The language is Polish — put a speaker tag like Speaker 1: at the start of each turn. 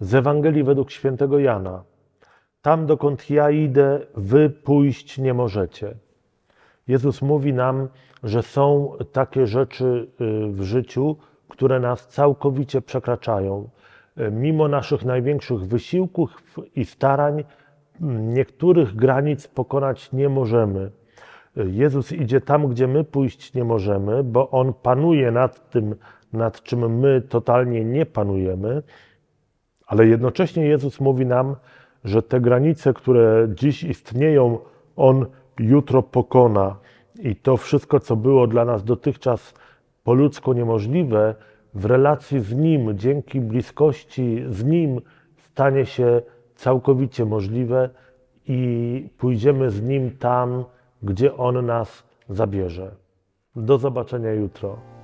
Speaker 1: z Ewangelii według świętego Jana. Tam, dokąd ja idę, wy pójść nie możecie. Jezus mówi nam, że są takie rzeczy y, w życiu, które nas całkowicie przekraczają. Y, Mimo naszych największych wysiłków i starań, m, niektórych granic pokonać nie możemy. Y, Jezus idzie tam, gdzie my pójść nie możemy, bo On panuje nad tym, nad czym my totalnie nie panujemy, ale jednocześnie Jezus mówi nam, że te granice, które dziś istnieją, On jutro pokona. I to wszystko, co było dla nas dotychczas po ludzku niemożliwe, w relacji z Nim, dzięki bliskości z Nim, stanie się całkowicie możliwe i pójdziemy z Nim tam, gdzie On nas zabierze. Do zobaczenia jutro.